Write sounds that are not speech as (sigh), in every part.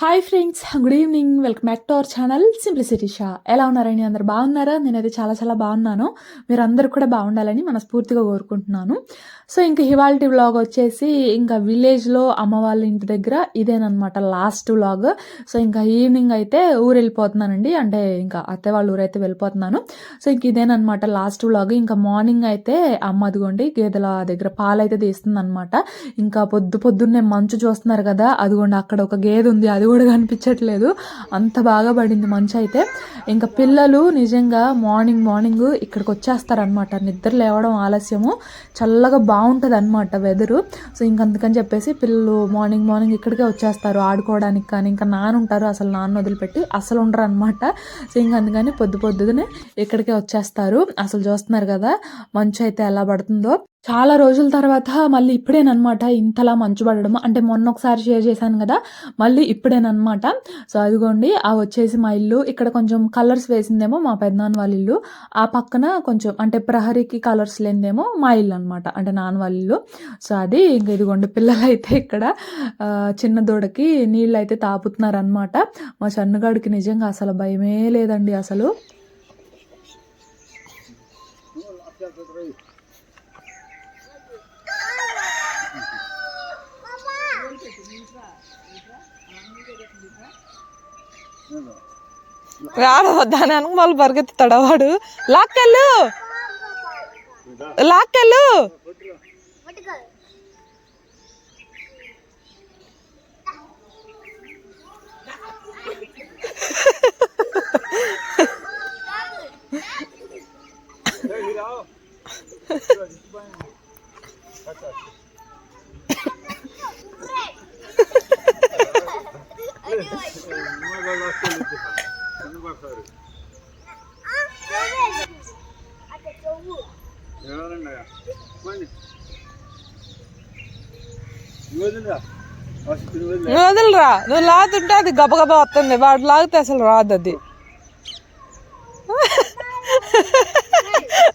Hi friends good evening welcome back to our channel simplicity Sha ఎలా ఉన్నారండి? అందరు బాగున్నారా? నేనైతే చాలా చాలా బాగున్నాను. మీరు అందరు కూడా బాగుండాలని మనస్ఫూర్తిగా కోరుకుంటున్నాను. సో ఇంకా హివాల్టీ వ్లాగ్ వచ్చేసి ఇంకా విలేజ్లో అమ్మ వాళ్ళ ఇంటి దగ్గర ఇదేనమాట లాస్ట్ వ్లాగ్ సో ఇంకా ఈవినింగ్ అయితే ఊరు వెళ్ళిపోతున్నానండి అంటే ఇంకా అత్తే వాళ్ళ ఊరైతే వెళ్ళిపోతున్నాను. సో ఇంక ఇదేనమాట లాస్ట్ వ్లాగ్ ఇంకా మార్నింగ్ అయితే అమ్మ అదిగోండి గేదెల దగ్గర పాలు అయితే తీస్తుంది అనమాట ఇంకా పొద్దు పొద్దున్నే మంచు చూస్తున్నారు కదా అదిగోండి అక్కడ ఒక గేదె ఉంది అది కూడా కనిపించట్లేదు. అంత బాగా పడింది మంచి అయితే. ఇంకా పిల్లలు నిజంగా మార్నింగ్ మార్నింగ్ ఇక్కడికి వచ్చేస్తారనమాట నిద్ర లేవడం ఆలస్యము. చల్లగా బాగుంటుంది అనమాట వెదరు. సో ఇంక అందుకని చెప్పేసి పిల్లలు మార్నింగ్ మార్నింగ్ ఇక్కడికే వచ్చేస్తారు. ఆడుకోవడానికి కానీ ఇంకా నాన్న ఉంటారు అసలు నాన్న వదిలిపెట్టి. అసలు ఉండరు అనమాట సో ఇంక అందుకని పొద్దు పొద్దునే ఇక్కడికే వచ్చేస్తారు. అసలు చూస్తున్నారు కదా మంచు అయితే ఎలా పడుతుందో. చాలా రోజుల తర్వాత మళ్ళీ ఇప్పుడేనమాట ఇంతలా మంచు పడడం అంటే మొన్న ఒకసారి షేర్ చేశాను కదా మళ్ళీ ఇప్పుడేనమాట సో అదిగోండి ఆ వచ్చేసి మా ఇల్లు. ఇక్కడ కొంచెం కలర్స్ వేసిందేమో మా పెద్దనాన్న వాళ్ళ ఇల్లు. ఆ పక్కన కొంచెం అంటే ప్రహరీకి కలర్స్ లేనిదేమో మా ఇల్లు అనమాట అంటే నాన్న వాళ్ళ ఇల్లు. సో అది ఇంక ఇదిగోండి పిల్లలు అయితే ఇక్కడ చిన్న దూడకి నీళ్ళు అయితే తాపుతున్నారనమాట మా చన్నగాడికి నిజంగా అసలు భయమే లేదండి అసలు. రాడు దాని వెనక మళ్ళీ పరిగెత్తుతాడు వాడు. లాక్కెళ్ళు. లాక్కెళ్ళు. (laughs) నువ్వు వదిలిరా నువ్వు లాగుతుంటే అది గబగబా వస్తుంది. వాడు లాగితే అసలు రాదు అది.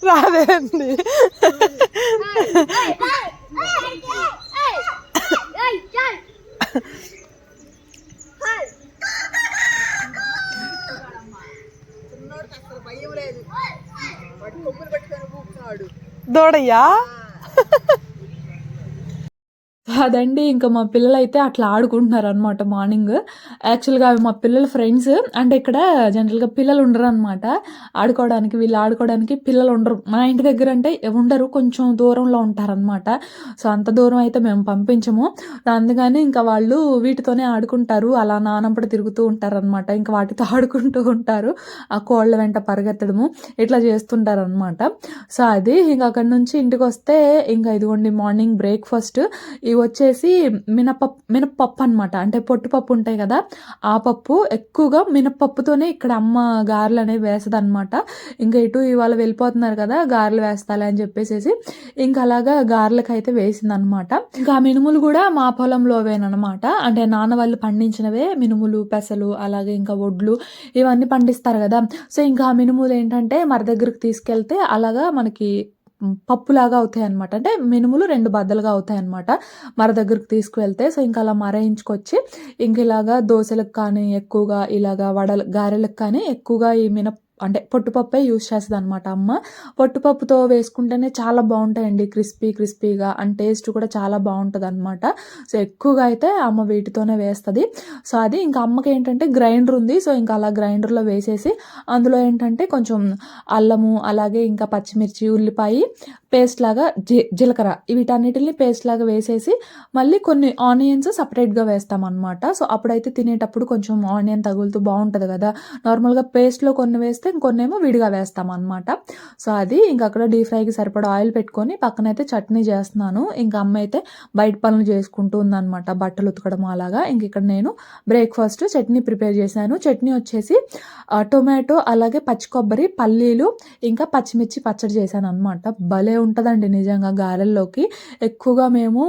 రాదేండి. இதோடையா అదండి ఇంకా మా పిల్లలు అయితే అట్లా ఆడుకుంటున్నారు అనమాట మార్నింగ్. యాక్చువల్గా అవి మా పిల్లల ఫ్రెండ్స్ అంటే ఇక్కడ జనరల్గా పిల్లలు ఉండరు అనమాట ఆడుకోవడానికి వీళ్ళు ఆడుకోవడానికి పిల్లలు ఉండరు. మా ఇంటి దగ్గర అంటే ఉండరు కొంచెం దూరంలో ఉంటారనమాట సో అంత దూరం అయితే మేము పంపించము. అందుకని ఇంకా వాళ్ళు వీటితోనే ఆడుకుంటారు. అలా నానప్పుడు తిరుగుతూ ఉంటారనమాట ఇంకా వాటితో (laughs) ఆడుకుంటూ ఉంటారు. ఆ కోళ్ళ వెంట పరిగెత్తడము ఇట్లా చేస్తుంటారు అనమాట సో అది ఇంకా అక్కడ నుంచి ఇంటికి వస్తే ఇంకా ఇదిగోండి మార్నింగ్ బ్రేక్ఫాస్ట్. ఇవి వచ్చేసి మినపప్పు మినపప్పు అనమాట అంటే పొట్టుపప్పు ఉంటాయి కదా ఆ పప్పు ఎక్కువగా మినప్పప్పుతోనే ఇక్కడ అమ్మ గారెలు అనేవి వేస్తుంది అనమాట ఇంకా ఇటు ఇవాళ వెళ్ళిపోతున్నారు కదా గారెలు వేస్తాలే అని చెప్పేసి ఇంకా అలాగా గారెలకు అయితే వేసింది అనమాట ఇంకా మినుములు కూడా మా పొలంలోవేనమాట అంటే నాన్న వాళ్ళు పండించినవే మినుములు పెసలు అలాగే ఇంకా వడ్లు ఇవన్నీ పండిస్తారు కదా. సో ఇంకా ఆ మినుములు ఏంటంటే మరి దగ్గరికి తీసుకెళ్తే అలాగా మనకి పప్పులాగా అవుతాయి అనమాట అంటే మినుములు రెండు బద్దలుగా అవుతాయి అనమాట మర దగ్గరికి తీసుకువెళ్తే సో ఇంకా అలా మరాయించుకొచ్చి ఇంక ఇలాగా దోశలకు కానీ ఎక్కువగా ఇలాగా వడలు గారెలకు కానీ ఎక్కువగా ఈ మినప అంటే పొట్టుపప్పే యూస్ చేస్తుంది అనమాట అమ్మ పొట్టుపప్పుతో వేసుకుంటేనే చాలా బాగుంటాయండి. క్రిస్పీ క్రిస్పీగా అండ్ టేస్ట్ కూడా చాలా బాగుంటుంది అనమాట సో ఎక్కువగా అయితే అమ్మ వీటితోనే వేస్తుంది. సో అది ఇంకా అమ్మకి ఏంటంటే గ్రైండర్ ఉంది. సో ఇంకా అలా గ్రైండర్లో వేసేసి అందులో ఏంటంటే కొంచెం అల్లము అలాగే ఇంకా పచ్చిమిర్చి ఉల్లిపాయ పేస్ట్ లాగా జీ జీలకర్ర వీటన్నిటిని పేస్ట్ లాగా వేసేసి మళ్ళీ కొన్ని ఆనియన్స్ సపరేట్గా వేస్తామన్నమాట. సో అప్పుడైతే తినేటప్పుడు కొంచెం ఆనియన్ తగులుతూ బాగుంటుంది కదా. నార్మల్గా పేస్ట్లో కొన్ని వేస్తే ఇంకొన్నేమో విడిగా వేస్తామన్నమాట. సో అది ఇంకా అక్కడ డీప్ ఫ్రైకి సరిపడా ఆయిల్ పెట్టుకొని పక్కనైతే చట్నీ చేస్తున్నాను. ఇంకా అమ్మ అయితే బయట పనులు చేసుకుంటూ ఉందన్నమాట. బట్టలు ఉతకడం అలాగా. ఇంక ఇక్కడ నేను బ్రేక్ఫాస్ట్ చట్నీ ప్రిపేర్ చేశాను. చట్నీ వచ్చేసి టొమాటో అలాగే పచ్చి కొబ్బరి పల్లీలు ఇంకా పచ్చిమిర్చి పచ్చడి చేశాను అనమాట భలే ఉంటుందండి నిజంగా గారెల్లోకి. ఎక్కువగా మేము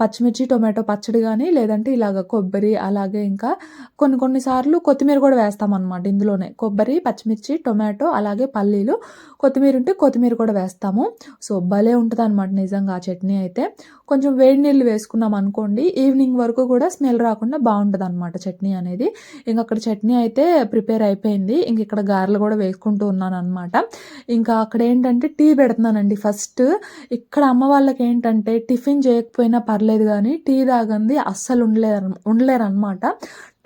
పచ్చిమిర్చి టొమాటో పచ్చడి కానీ లేదంటే ఇలాగ కొబ్బరి అలాగే ఇంకా కొన్ని కొన్నిసార్లు కొత్తిమీర కూడా వేస్తామన్నమాట ఇందులోనే. కొబ్బరి పచ్చిమిర్చి టొమాటో అలాగే పల్లీలు. కొత్తిమీర ఉంటే కొత్తిమీర కూడా వేస్తాము. సో భలే ఉంటుంది అనమాట నిజంగా ఆ చట్నీ అయితే. కొంచెం వేడి నీళ్ళు వేసుకున్నాం అనుకోండి ఈవినింగ్ వరకు కూడా స్మెల్ రాకుండా బాగుంటుంది అనమాట చట్నీ అనేది. ఇంక అక్కడ చట్నీ అయితే ప్రిపేర్ అయిపోయింది. ఇంక ఇక్కడ గారెలు కూడా వేసుకుంటూ ఉన్నాను అనమాట ఇంకా అక్కడ ఏంటంటే టీ పెడుతున్నానండి ఫస్ట్ ఇక్కడ అమ్మ వాళ్ళకి ఏంటంటే టిఫిన్ చేయకపోయినా పర్లేదు కానీ టీ తాగంది అస్సలు ఉండలేరు ఉండలేరు అనమాట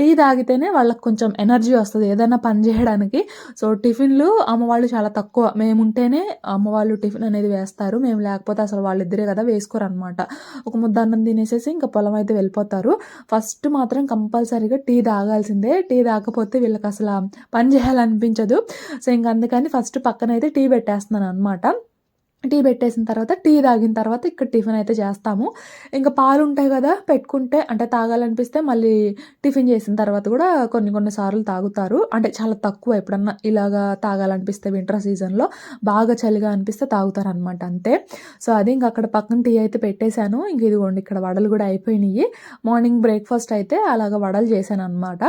టీ తాగితేనే వాళ్ళకి కొంచెం ఎనర్జీ వస్తుంది ఏదైనా పని చేయడానికి. సో టిఫిన్లు అమ్మవాళ్ళు చాలా తక్కువ. మేము ఉంటేనే అమ్మవాళ్ళు టిఫిన్ అనేది వేస్తారు. మేము లేకపోతే అసలు వాళ్ళిద్దరే కదా వేసుకోరు అనమాట ఒక ముద్ద అన్నం తినేసేసి ఇంకా పొలం అయితే వెళ్ళిపోతారు. ఫస్ట్ మాత్రం కంపల్సరీగా టీ తాగాల్సిందే. టీ తాగకపోతే వీళ్ళకి అసలు పని చేయాలనిపించదు. సో ఇంక అందుకని ఫస్ట్ పక్కన అయితే టీ పెట్టేస్తున్నాను అనమాట టీ పెట్టేసిన తర్వాత టీ తాగిన తర్వాత ఇక్కడ టిఫిన్ అయితే చేస్తాము. ఇంకా పాలు ఉంటాయి కదా పెట్టుకుంటే అంటే తాగాలనిపిస్తే మళ్ళీ టిఫిన్ చేసిన తర్వాత కూడా కొన్ని కొన్ని సార్లు తాగుతారు. అంటే చాలా తక్కువ ఎప్పుడన్నా ఇలాగా తాగాలనిపిస్తే వింటర్ సీజన్లో బాగా చలిగా అనిపిస్తే తాగుతారు అనమాట అంతే. సో అది ఇంకా అక్కడ పక్కన టీ అయితే పెట్టేశాను. ఇంక ఇదిగోండి ఇక్కడ వడలు కూడా అయిపోయినాయి. మార్నింగ్ బ్రేక్ఫాస్ట్ అయితే అలాగ వడలు చేశాను అనమాట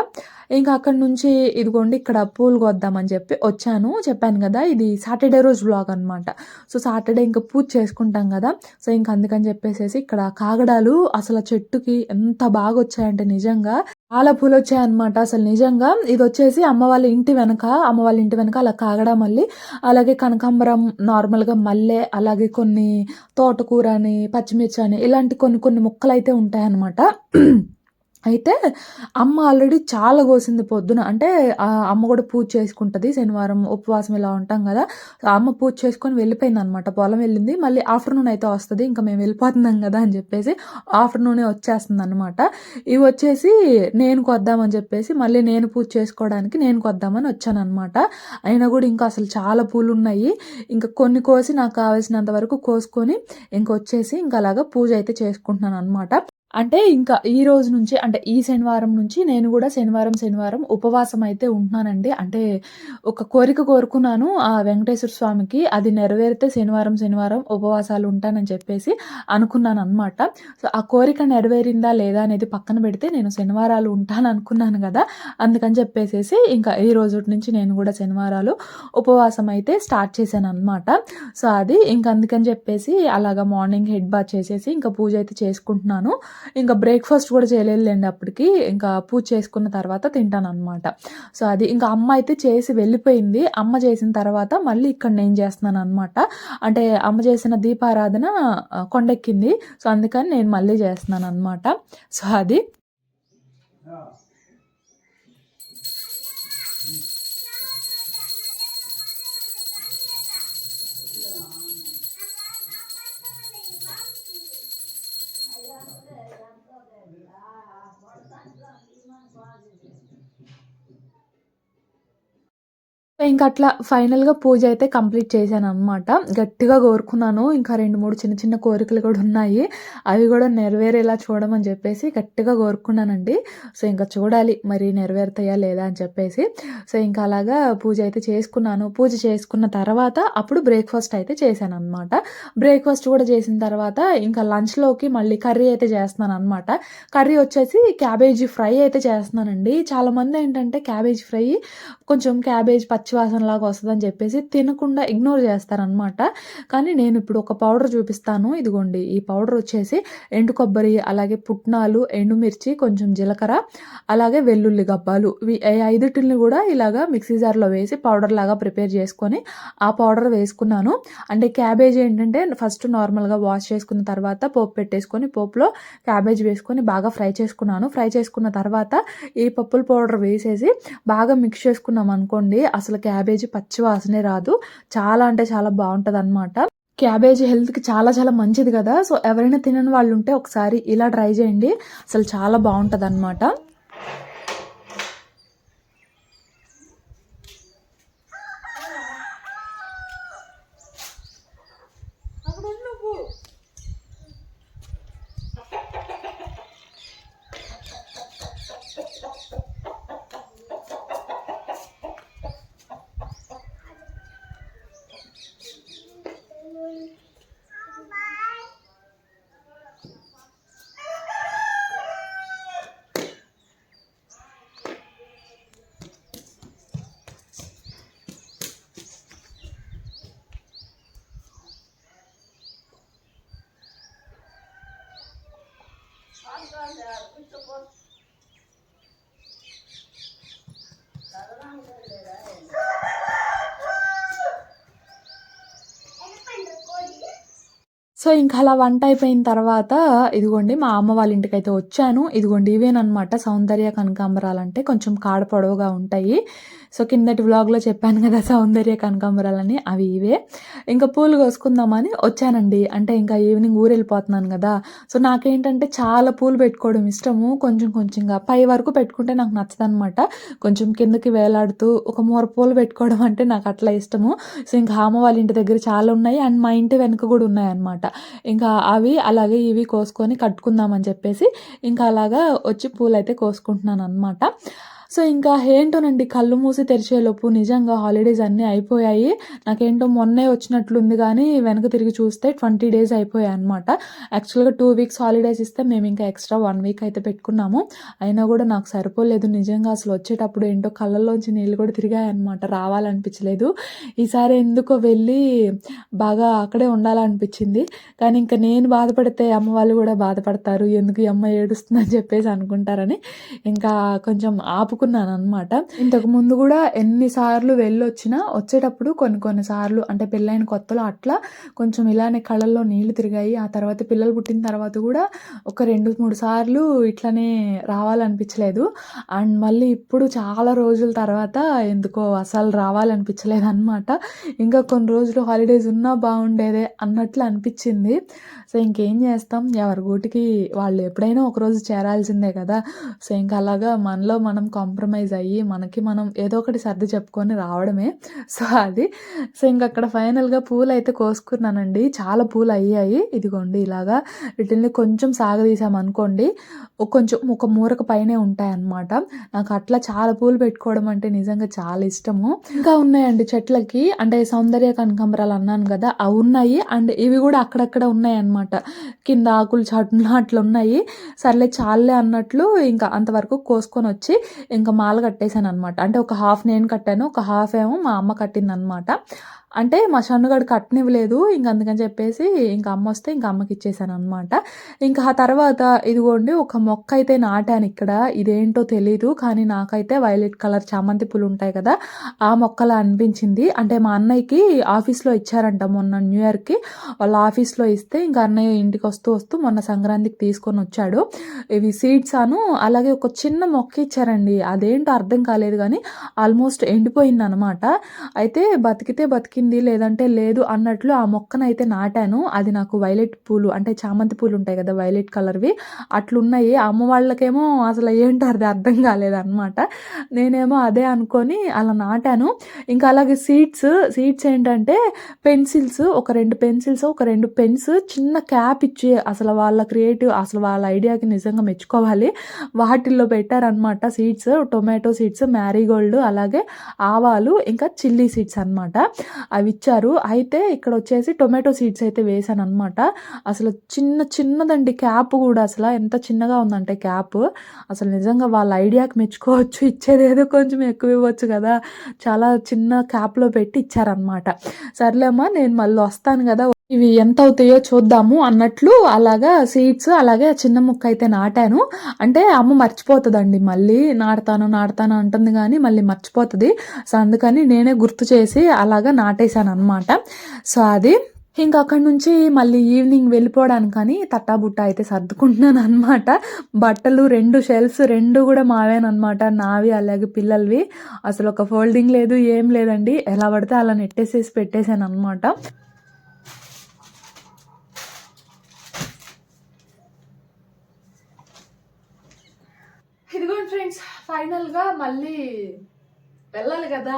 ఇంకా అక్కడ నుంచి ఇదిగోండి ఇక్కడ పూలు కొద్దామని చెప్పి వచ్చాను. చెప్పాను కదా ఇది సాటర్డే రోజు బ్లాగ్ అనమాట సో సాటర్డే ఇంకా పూజ చేసుకుంటాం కదా. సో ఇంక అందుకని చెప్పేసేసి ఇక్కడ కాగడాలు అసలు చెట్టుకి ఎంత బాగా వచ్చాయంటే నిజంగా చాలా పూలు వచ్చాయన్నమాట అసలు నిజంగా ఇది వచ్చేసి అమ్మ వాళ్ళ ఇంటి వెనక అమ్మ వాళ్ళ ఇంటి వెనక అలా కాగడ మళ్ళీ అలాగే కనకాంబరం నార్మల్గా మల్లె అలాగే కొన్ని తోటకూర అని పచ్చిమిర్చి అని ఇలాంటి కొన్ని కొన్ని మొక్కలు అయితే ఉంటాయన్నమాట. అయితే అమ్మ ఆల్రెడీ చాలా కోసింది పొద్దున. అంటే ఆ అమ్మ కూడా పూజ చేసుకుంటుంది శనివారం ఉపవాసం ఇలా ఉంటాం కదా. అమ్మ పూజ చేసుకొని వెళ్ళిపోయింది అనమాట పొలం వెళ్ళింది. మళ్ళీ ఆఫ్టర్నూన్ అయితే వస్తుంది. ఇంకా మేము వెళ్ళిపోతున్నాం కదా అని చెప్పేసి ఆఫ్టర్నూనే వచ్చేస్తుంది అనమాట ఇవి వచ్చేసి నేను కొద్దామని చెప్పేసి మళ్ళీ నేను పూజ చేసుకోవడానికి నేను కొద్దామని వచ్చాను అనమాట అయినా కూడా ఇంకా అసలు చాలా పూలు ఉన్నాయి. ఇంకా కొన్ని కోసి నాకు కావాల్సినంత వరకు కోసుకొని ఇంకొచ్చేసి ఇంకా అలాగా పూజ అయితే చేసుకుంటున్నాను అనమాట అంటే ఇంకా ఈ రోజు నుంచి అంటే ఈ శనివారం నుంచి నేను కూడా శనివారం శనివారం ఉపవాసం అయితే ఉంటున్నానండి. అంటే ఒక కోరిక కోరుకున్నాను ఆ వెంకటేశ్వర స్వామికి. అది నెరవేరితే శనివారం శనివారం ఉపవాసాలు ఉంటానని చెప్పేసి అనుకున్నాను అనమాట సో ఆ కోరిక నెరవేరిందా లేదా అనేది పక్కన పెడితే నేను శనివారాలు ఉంటాను అనుకున్నాను కదా. అందుకని చెప్పేసేసి ఇంకా ఈ రోజు నుంచి నేను కూడా శనివారాలు ఉపవాసం అయితే స్టార్ట్ చేశాను అనమాట సో అది ఇంక అందుకని చెప్పేసి అలాగా మార్నింగ్ హెడ్ బాత్ చేసేసి ఇంకా పూజ అయితే చేసుకుంటున్నాను. ఇంకా బ్రేక్ఫాస్ట్ కూడా చేయలేదులేండి అప్పటికి. ఇంకా పూజ చేసుకున్న తర్వాత తింటాను అనమాట సో అది ఇంకా అమ్మ అయితే చేసి వెళ్ళిపోయింది. అమ్మ చేసిన తర్వాత మళ్ళీ ఇక్కడ నేను చేస్తున్నాను అనమాట అంటే అమ్మ చేసిన దీపారాధన కొండెక్కింది. సో అందుకని నేను మళ్ళీ చేస్తున్నాను అనమాట సో అది 三四三四五六七 ఇంకా అట్లా ఫైనల్గా పూజ అయితే కంప్లీట్ చేశాను అనమాట గట్టిగా కోరుకున్నాను. ఇంకా రెండు మూడు చిన్న చిన్న కోరికలు కూడా ఉన్నాయి. అవి కూడా నెరవేరేలా చూడమని చెప్పేసి గట్టిగా కోరుకున్నానండి. సో ఇంకా చూడాలి మరి నెరవేరుతాయా లేదా అని చెప్పేసి. సో ఇంకా అలాగా పూజ అయితే చేసుకున్నాను. పూజ చేసుకున్న తర్వాత అప్పుడు బ్రేక్ఫాస్ట్ అయితే చేశాను అనమాట బ్రేక్ఫాస్ట్ కూడా చేసిన తర్వాత ఇంకా లంచ్లోకి మళ్ళీ కర్రీ అయితే చేస్తున్నాను అనమాట కర్రీ వచ్చేసి క్యాబేజీ ఫ్రై అయితే చేస్తున్నానండి. చాలామంది ఏంటంటే క్యాబేజీ ఫ్రై కొంచెం క్యాబేజ్ పచ్చ లాగా వస్తుందని చెప్పేసి తినకుండా ఇగ్నోర్ చేస్తారనమాట కానీ నేను ఇప్పుడు ఒక పౌడర్ చూపిస్తాను. ఇదిగోండి ఈ పౌడర్ వచ్చేసి ఎండు కొబ్బరి అలాగే పుట్నాలు ఎండుమిర్చి కొంచెం జీలకర్ర అలాగే వెల్లుల్లి గబ్బాలు. ఈ ఐదుటిని కూడా ఇలాగా మిక్సీ జార్లో వేసి పౌడర్ లాగా ప్రిపేర్ చేసుకొని ఆ పౌడర్ వేసుకున్నాను. అంటే క్యాబేజ్ ఏంటంటే ఫస్ట్ నార్మల్గా వాష్ చేసుకున్న తర్వాత పోపు పెట్టేసుకొని పోపులో క్యాబేజ్ వేసుకొని బాగా ఫ్రై చేసుకున్నాను. ఫ్రై చేసుకున్న తర్వాత ఈ పప్పుల పౌడర్ వేసేసి బాగా మిక్స్ చేసుకున్నాం అనుకోండి అసలు క్యాబేజీ పచ్చి వాసనే రాదు. చాలా అంటే చాలా బాగుంటుంది అనమాట క్యాబేజీ హెల్త్కి చాలా చాలా మంచిది కదా. సో ఎవరైనా తినని వాళ్ళు ఉంటే ఒకసారి ఇలా ట్రై చేయండి. అసలు చాలా బాగుంటుంది అనమాట సో ఇంకా అలా వంట అయిపోయిన తర్వాత ఇదిగోండి మా అమ్మ వాళ్ళ ఇంటికి అయితే వచ్చాను. ఇదిగోండి ఇవేనమాట సౌందర్య కనకాంబరాలు అంటే కొంచెం కాడ పొడవుగా ఉంటాయి. సో కిందటి వ్లాగ్లో చెప్పాను కదా సౌందర్య కనకాంబరాలని అవి ఇవే. ఇంకా పూలు కోసుకుందామని వచ్చానండి. అంటే ఇంకా ఈవినింగ్ ఊరు వెళ్ళిపోతున్నాను కదా. సో నాకేంటంటే చాలా పూలు పెట్టుకోవడం ఇష్టము. కొంచెం కొంచెంగా పై వరకు పెట్టుకుంటే నాకు నచ్చదనమాట కొంచెం కిందకి వేలాడుతూ ఒక మూర పూలు పెట్టుకోవడం అంటే నాకు అట్లా ఇష్టము. సో ఇంకా అమ్మ వాళ్ళ ఇంటి దగ్గర చాలా ఉన్నాయి. అండ్ మా ఇంటి వెనుక కూడా ఉన్నాయన్నమాట. ఇంకా అవి అలాగే ఇవి కోసుకొని కట్టుకుందామని చెప్పేసి ఇంకా అలాగా వచ్చి పూలు అయితే కోసుకుంటున్నాను అనమాట సో ఇంకా ఏంటోనండి కళ్ళు మూసి తెరిచేలోపు నిజంగా హాలిడేస్ అన్నీ అయిపోయాయి. నాకేంటో మొన్నే వచ్చినట్లుంది కానీ వెనక తిరిగి చూస్తే ట్వంటీ డేస్ అయిపోయాయి అనమాట యాక్చువల్గా టూ వీక్స్ హాలిడేస్ ఇస్తే మేము ఇంకా ఎక్స్ట్రా వన్ వీక్ అయితే పెట్టుకున్నాము. అయినా కూడా నాకు సరిపోలేదు నిజంగా అసలు వచ్చేటప్పుడు ఏంటో కళ్ళల్లోంచి నీళ్ళు కూడా తిరిగాయి అనమాట రావాలనిపించలేదు. ఈసారి ఎందుకో వెళ్ళి బాగా అక్కడే ఉండాలనిపించింది. కానీ ఇంకా నేను బాధపడితే అమ్మ వాళ్ళు కూడా బాధపడతారు. ఎందుకు ఈ అమ్మ ఏడుస్తుందని చెప్పేసి అనుకుంటారని. ఇంకా కొంచెం ఒప్పుకున్నాను అనమాట ఇంతకు ముందు కూడా ఎన్నిసార్లు వెళ్ళొచ్చినా వచ్చేటప్పుడు కొన్ని కొన్ని సార్లు అంటే పెళ్ళైన కొత్తలో అట్లా కొంచెం ఇలానే కళ్ళల్లో నీళ్ళు తిరిగాయి. ఆ తర్వాత పిల్లలు పుట్టిన తర్వాత కూడా ఒక రెండు మూడు సార్లు ఇట్లానే రావాలనిపించలేదు. అండ్ మళ్ళీ ఇప్పుడు చాలా రోజుల తర్వాత ఎందుకో అసలు రావాలనిపించలేదు అనమాట ఇంకా కొన్ని రోజులు హాలిడేస్ ఉన్నా బాగుండేదే అన్నట్లు అనిపించింది. సో ఇంకేం చేస్తాం? ఎవరి గూటికి వాళ్ళు ఎప్పుడైనా ఒకరోజు చేరాల్సిందే కదా. సో ఇంకా అలాగా మనలో మనం కాంప్రమైజ్ అయ్యి మనకి మనం ఏదో ఒకటి సర్ది చెప్పుకొని రావడమే. సో అది. సో ఇంక అక్కడ ఫైనల్గా పూలు అయితే కోసుకున్నానండి. చాలా పూలు అయ్యాయి. ఇదిగోండి ఇలాగా వీటిని కొంచెం సాగదీసాం అనుకోండి. కొంచెం ఒక మూరక పైనే ఉంటాయన్నమాట. నాకు అట్లా చాలా పూలు పెట్టుకోవడం అంటే నిజంగా చాలా ఇష్టము. ఇంకా ఉన్నాయండి చెట్లకి. అంటే సౌందర్య కనకంబరాలు అన్నాను కదా అవి ఉన్నాయి. అండ్ ఇవి కూడా అక్కడక్కడ ఉన్నాయి అన్నమాట కింద ఆకులు చాటున అట్లా ఉన్నాయి. సర్లే చాలే అన్నట్లు ఇంకా అంతవరకు కోసుకొని వచ్చి ఇంకా మాల కట్టేశాను అనమాట అంటే ఒక హాఫ్ నేను కట్టాను ఒక హాఫ్ ఏమో మా అమ్మ కట్టింది అనమాట అంటే మా షన్నుగాడు కట్టనివ్వలేదు ఇంక అందుకని చెప్పేసి ఇంకా అమ్మ వస్తే ఇంకా అమ్మకి ఇచ్చేసాను అనమాట ఇంకా ఆ తర్వాత ఇదిగోండి ఒక మొక్క అయితే నాటాను ఇక్కడ ఇదేంటో తెలీదు కానీ నాకైతే వైలెట్ కలర్ చామంతి పూలు ఉంటాయి కదా ఆ మొక్కలా అనిపించింది. అంటే మా అన్నయ్యకి ఆఫీస్లో ఇచ్చారంట మొన్న న్యూ ఇయర్కి వాళ్ళ ఆఫీస్లో ఇస్తే ఇంకా అన్నయ్య ఇంటికి వస్తూ వస్తూ మొన్న సంక్రాంతికి తీసుకొని వచ్చాడు. ఇవి సీడ్స్ అను అలాగే ఒక చిన్న మొక్క ఇచ్చారండి అదేంటో అర్థం కాలేదు కానీ ఆల్మోస్ట్ ఎండిపోయింది అనమాట అయితే బతికితే బతికి బతికింది లేదంటే లేదు అన్నట్లు ఆ మొక్కనైతే నాటాను. అది నాకు వైలెట్ పూలు అంటే చామంతి పూలు ఉంటాయి కదా వైలెట్ కలర్వి. అట్లున్నాయి. అమ్మ వాళ్ళకేమో అసలు ఏంటో అది అర్థం కాలేదన్నమాట. నేనేమో అదే అనుకొని అలా నాటాను. ఇంకా అలాగే సీడ్స్ సీడ్స్ ఏంటంటే పెన్సిల్స్ ఒక రెండు పెన్సిల్స్ ఒక రెండు పెన్స్ చిన్న క్యాప్ ఇచ్చి అసలు వాళ్ళ క్రియేటివ్ అసలు వాళ్ళ ఐడియాకి నిజంగా మెచ్చుకోవాలి. వాటిల్లో పెట్టారనమాట సీడ్స్ టొమాటో సీడ్స్ మ్యారీగోల్డ్ అలాగే ఆవాలు ఇంకా చిల్లీ సీడ్స్ అన్నమాట. అవి ఇచ్చారు. అయితే ఇక్కడ వచ్చేసి టొమాటో సీడ్స్ అయితే వేసాను అనమాట అసలు చిన్న చిన్నదండి క్యాప్ కూడా అసలు. ఎంత చిన్నగా ఉందంటే క్యాప్. అసలు నిజంగా వాళ్ళ ఐడియాకి మెచ్చుకోవచ్చు. ఇచ్చేది ఏదో కొంచెం ఎక్కువ ఇవ్వచ్చు కదా. చాలా చిన్న క్యాప్లో పెట్టి ఇచ్చారనమాట సర్లేమ్మా నేను మళ్ళీ వస్తాను కదా. ఇవి ఎంత అవుతాయో చూద్దాము అన్నట్లు అలాగా సీడ్స్ అలాగే చిన్న ముక్క అయితే నాటాను. అంటే అమ్మ మర్చిపోతుందండి. మళ్ళీ నాడతాను నాడతాను అంటుంది కానీ మళ్ళీ మర్చిపోతుంది. సో అందుకని నేనే గుర్తు చేసి అలాగా నాటేశాను అనమాట సో అది ఇంకా అక్కడి నుంచి మళ్ళీ ఈవినింగ్ వెళ్ళిపోవడానికని తట్టాబుట్ట అయితే సర్దుకుంటున్నాను అనమాట బట్టలు రెండు షెల్ఫ్స్ రెండు కూడా మావేనమాట నావి అలాగే పిల్లలవి. అసలు ఒక ఫోల్డింగ్ లేదు ఏం లేదండి. ఎలా పడితే అలా నెట్టేసేసి పెట్టేశాను అనమాట ఇదిగోండి ఫ్రెండ్స్ ఫైనల్గా మళ్ళీ వెళ్ళాలి కదా.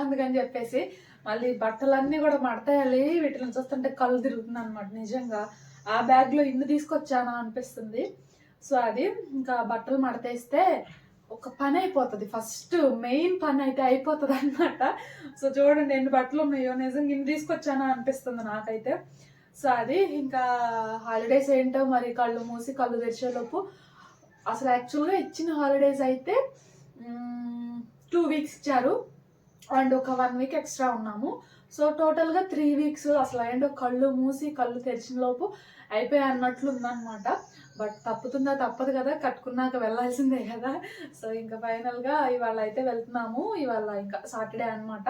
అందుకని చెప్పేసి మళ్ళీ బట్టలన్నీ కూడా మడతాయాలి. వీటిని చూస్తుంటే కళ్ళు తిరుగుతుంది అనమాట నిజంగా. ఆ బ్యాగ్లో ఇన్ని తీసుకొచ్చానా అనిపిస్తుంది. సో అది ఇంకా బట్టలు మడతేస్తే ఒక పని అయిపోతుంది. ఫస్ట్ మెయిన్ పని అయితే అయిపోతుంది అనమాట సో చూడండి ఎన్ని బట్టలు ఉన్నాయో. నిజంగా ఇన్ని తీసుకొచ్చానా అనిపిస్తుంది నాకైతే. సో అది ఇంకా హాలిడేస్ ఏంటో మరి కళ్ళు మూసి కళ్ళు తెరిచేలోపు అసలు యాక్చువల్గా ఇచ్చిన హాలిడేస్ అయితే టూ వీక్స్ ఇచ్చారు. అండ్ ఒక వన్ వీక్ ఎక్స్ట్రా ఉన్నాము. సో టోటల్గా త్రీ వీక్స్ అసలు అండ్ కళ్ళు మూసి కళ్ళు తెరిచిన లోపు అయిపోయాయి అన్నట్లు ఉందన్నమాట. బట్ తప్పుతుందా తప్పదు కదా కట్టుకున్నాక వెళ్ళాల్సిందే కదా. సో ఇంకా ఫైనల్గా ఇవాళ అయితే వెళ్తున్నాము. ఇవాళ ఇంకా సాటర్డే అనమాట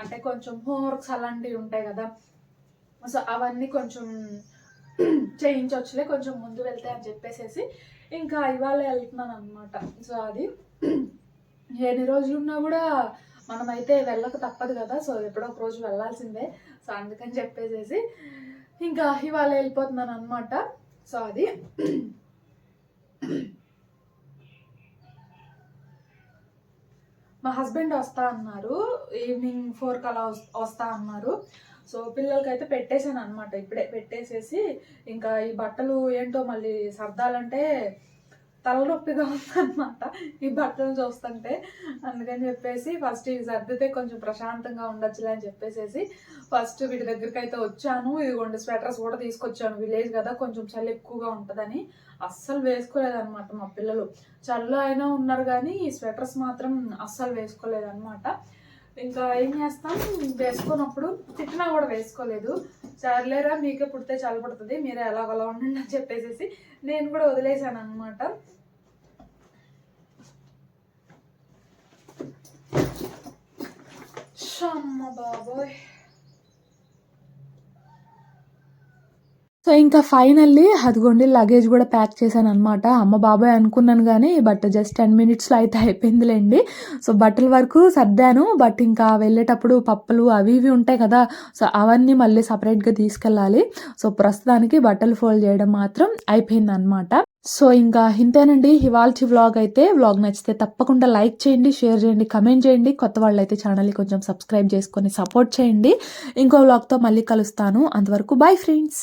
అంటే కొంచెం హోంవర్క్స్ అలాంటివి ఉంటాయి కదా. సో అవన్నీ కొంచెం (clears throat) చేయించవచ్చులే కొంచెం ముందు వెళ్తాయి అని చెప్పేసేసి ఇంకా ఇవాళ వెళ్తున్నాను అనమాట సో అది ఎన్ని రోజులు ఉన్నా కూడా మనమైతే వెళ్ళక తప్పదు కదా. సో ఎప్పుడో ఒక రోజు వెళ్ళాల్సిందే. సో అందుకని చెప్పేసేసి ఇంకా ఇవాళ వెళ్ళిపోతున్నాను అనమాట సో అది మా హస్బెండ్ వస్తా అన్నారు. ఈవినింగ్ ఫోర్కి అలా వస్తా అన్నారు. సో పిల్లలకైతే పెట్టేశాను అనమాట ఇప్పుడే పెట్టేసేసి ఇంకా ఈ బట్టలు ఏంటో మళ్ళీ సర్దాలంటే తలనొప్పిగా ఉందన్నమాట. ఈ బట్టలు చూస్తుంటే అందుకని చెప్పేసి ఫస్ట్ ఇవి సర్దితే కొంచెం ప్రశాంతంగా ఉండొచ్చులే అని చెప్పేసేసి ఫస్ట్ వీటి దగ్గరికి అయితే వచ్చాను. ఇదిగోండి స్వెటర్స్ కూడా తీసుకొచ్చాను. విలేజ్ కదా కొంచెం చలి ఎక్కువగా ఉంటుందని అస్సలు వేసుకోలేదన్నమాట మా పిల్లలు. చల్ల అయినా ఉన్నారు కానీ ఈ స్వెటర్స్ మాత్రం అస్సలు వేసుకోలేదన్నమాట. ఇంకా ఏం చేస్తాం? వేసుకున్నప్పుడు తిట్టినా కూడా వేసుకోలేదు. సర్లేరా మీకే పుడితే చల్లబడుతుంది మీరే ఎలాగోలా ఉండండి అని చెప్పేసి నేను కూడా వదిలేశాను అనమాట షమ్మ బాబోయ్. సో ఇంకా ఫైనల్లీ అదిగోండి లగేజ్ కూడా ప్యాక్ చేశాను అనమాట అమ్మ బాబాయ్ అనుకున్నాను కానీ బట్ జస్ట్ టెన్ మినిట్స్లో అయితే అయిపోయిందిలేండి. సో బట్టల వరకు సర్దాను బట్ ఇంకా వెళ్ళేటప్పుడు పప్పులు అవి ఇవి ఉంటాయి కదా సో అవన్నీ మళ్ళీ సపరేట్గా తీసుకెళ్ళాలి. సో ప్రస్తుతానికి బట్టలు ఫోల్డ్ చేయడం మాత్రం అయిపోయింది అనమాట సో ఇంకా ఇంతేనండి ఇవాల్చి వ్లాగ్ అయితే. వ్లాగ్ నచ్చితే తప్పకుండా లైక్ చేయండి షేర్ చేయండి కమెంట్ చేయండి. కొత్త వాళ్ళు అయితే ఛానల్ని కొంచెం సబ్స్క్రైబ్ చేసుకొని సపోర్ట్ చేయండి. ఇంకో వ్లాగ్తో మళ్ళీ కలుస్తాను. అంతవరకు బాయ్ ఫ్రెండ్స్.